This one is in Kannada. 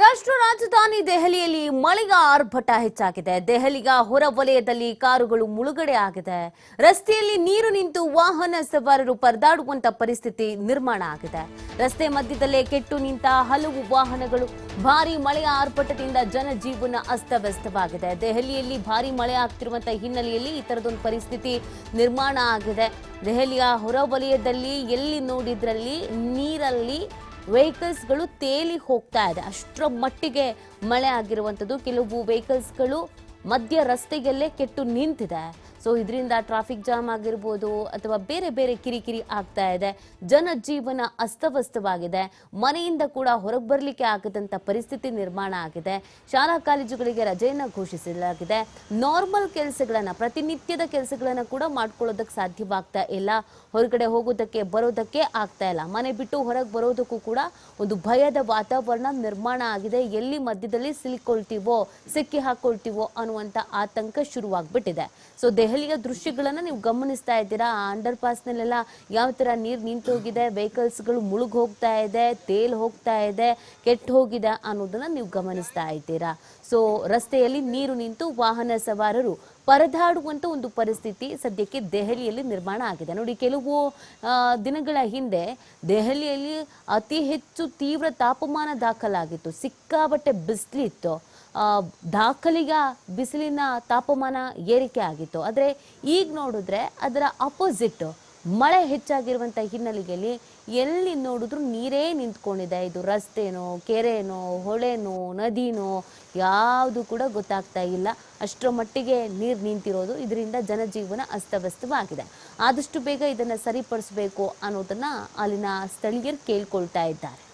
ರಾಷ್ಟ್ರ ರಾಜಧಾನಿ ದೆಹಲಿಯಲ್ಲಿ ಮಳೆಗ ಆರ್ಭಟ ಹೆಚ್ಚಾಗಿದೆ. ದೆಹಲಿಯ ಹೊರವಲಯದಲ್ಲಿ ಕಾರುಗಳು ಮುಳುಗಡೆ ಆಗಿದೆ. ರಸ್ತೆಯಲ್ಲಿ ನೀರು ನಿಂತು ವಾಹನ ಸವಾರರು ಪರದಾಡುವಂತ ಪರಿಸ್ಥಿತಿ ನಿರ್ಮಾಣ ಆಗಿದೆ. ರಸ್ತೆ ಮಧ್ಯದಲ್ಲೇ ಕೆಟ್ಟು ನಿಂತ ಹಲವು ವಾಹನಗಳು ಭಾರಿ ಮಳೆಯ ಆರ್ಭಟದಿಂದ ಜನಜೀವನ ಅಸ್ತವ್ಯಸ್ತವಾಗಿದೆ. ದೆಹಲಿಯಲ್ಲಿ ಭಾರಿ ಮಳೆ ಆಗ್ತಿರುವಂತಹ ಹಿನ್ನೆಲೆಯಲ್ಲಿ ಈ ತರದೊಂದು ಪರಿಸ್ಥಿತಿ ನಿರ್ಮಾಣ ಆಗಿದೆ. ದೆಹಲಿಯ ಹೊರವಲಯದಲ್ಲಿ ಎಲ್ಲಿ ನೋಡಿದ್ರಲ್ಲಿ ನೀರಲ್ಲಿ ವೆಹಿಕಲ್ಸ್ಗಳು ತೇಲಿ ಹೋಗ್ತಾ ಇದೆ. ಅಷ್ಟರ ಮಟ್ಟಿಗೆ ಮಳೆ ಆಗಿರುವಂಥದ್ದು. ಕೆಲವು ವೆಹಿಕಲ್ಸ್ಗಳು ಮಧ್ಯ ರಸ್ತೆಯಲ್ಲೇ ಕೆಟ್ಟು ನಿಂತಿದೆ. ಸೊ ಇದರಿಂದ ಟ್ರಾಫಿಕ್ ಜಾಮ್ ಆಗಿರ್ಬೋದು ಅಥವಾ ಬೇರೆ ಬೇರೆ ಕಿರಿಕಿರಿ ಆಗ್ತಾ ಇದೆ. ಜನಜೀವನ ಅಸ್ತವ್ಯಸ್ತವಾಗಿದೆ. ಮನೆಯಿಂದ ಕೂಡ ಹೊರಗೆ ಬರಲಿಕ್ಕೆ ಆಗದಂಥ ಪರಿಸ್ಥಿತಿ ನಿರ್ಮಾಣ ಆಗಿದೆ. ಶಾಲಾ ಕಾಲೇಜುಗಳಿಗೆ ರಜೆಯನ್ನು ಘೋಷಿಸಲಾಗಿದೆ. ನಾರ್ಮಲ್ ಕೆಲಸಗಳನ್ನ, ಪ್ರತಿನಿತ್ಯದ ಕೆಲಸಗಳನ್ನ ಕೂಡ ಮಾಡ್ಕೊಳ್ಳೋದಕ್ಕೆ ಸಾಧ್ಯವಾಗ್ತಾ ಇಲ್ಲ. ಹೊರಗಡೆ ಹೋಗೋದಕ್ಕೆ, ಬರೋದಕ್ಕೆ ಆಗ್ತಾ ಇಲ್ಲ. ಮನೆ ಬಿಟ್ಟು ಹೊರಗೆ ಬರೋದಕ್ಕೂ ಕೂಡ ಒಂದು ಭಯದ ವಾತಾವರಣ ನಿರ್ಮಾಣ ಆಗಿದೆ. ಎಲ್ಲಿ ಮಧ್ಯದಲ್ಲಿ ಸಿಲುಕೊಳ್ತೀವೋ, ಸಿಕ್ಕಿ ಹಾಕೊಳ್ತೀವೋ ಅನ್ನುವಂಥ ಆತಂಕ ಶುರುವಾಗ್ಬಿಟ್ಟಿದೆ. ಸೊ ದೆಹಲಿಯ ದೃಶ್ಯಗಳನ್ನ ನೀವು ಗಮನಿಸ್ತಾ ಇದ್ದೀರಾ? ಆ ಅಂಡರ್ ಪಾಸ್ನಲ್ಲೆಲ್ಲ ಯಾವ ಥರ ನೀರು ನಿಂತು ಹೋಗಿದೆ ವೆಹಿಕಲ್ಸ್ಗಳು ಮುಳುಗ್ ಹೋಗ್ತಾ ಇದೆ, ತೇಲ್ ಹೋಗ್ತಾ ಇದೆ, ಕೆಟ್ಟು ಹೋಗಿದೆ ಅನ್ನೋದನ್ನ ನೀವು ಗಮನಿಸ್ತಾ ಇದ್ದೀರಾ? ಸೊ ರಸ್ತೆಯಲ್ಲಿ ನೀರು ನಿಂತು ವಾಹನ ಸವಾರರು ಪರದಾಡುವಂತ ಒಂದು ಪರಿಸ್ಥಿತಿ ಸದ್ಯಕ್ಕೆ ದೆಹಲಿಯಲ್ಲಿ ನಿರ್ಮಾಣ ಆಗಿದೆ. ನೋಡಿ, ಕೆಲವು ದಿನಗಳ ಹಿಂದೆ ದೆಹಲಿಯಲ್ಲಿ ಅತಿ ಹೆಚ್ಚು ತೀವ್ರ ತಾಪಮಾನ ದಾಖಲಾಗಿತ್ತು. ಸಿಕ್ಕಾಬಟ್ಟೆ ಬಿಸಿಲಿತ್ತು. ಆ, ದಾಖಲೆಯ ಬಿಸಿಲಿನ ತಾಪಮಾನ ಏರಿಕೆ ಆಗಿತ್ತು. ಆದರೆ ಈಗ ನೋಡಿದ್ರೆ ಅದರ ಅಪೋಸಿಟ್ ಮಳೆ ಹೆಚ್ಚಾಗಿರುವಂಥ ಹಿನ್ನೆಲೆಯಲ್ಲಿ ಎಲ್ಲಿ ನೋಡಿದ್ರು ನೀರೇ ನಿಂತ್ಕೊಂಡಿದೆ. ಇದು ರಸ್ತೆನೋ ಕೆರೆನೋ ಹೊಳೆನೋ ನದಿನೋ ಯಾವುದು ಕೂಡ ಗೊತ್ತಾಗ್ತಾ ಇಲ್ಲ. ಅಷ್ಟರ ಮಟ್ಟಿಗೆ ನೀರು ನಿಂತಿರೋದು ಇದರಿಂದ ಜನಜೀವನ ಅಸ್ತವ್ಯಸ್ತವಾಗಿದೆ. ಆದಷ್ಟು ಬೇಗ ಇದನ್ನು ಸರಿಪಡಿಸಬೇಕು ಅನ್ನೋದನ್ನು ಅಲ್ಲಿನ ಸ್ಥಳೀಯರು ಕೇಳ್ಕೊಳ್ತಾ ಇದ್ದಾರೆ.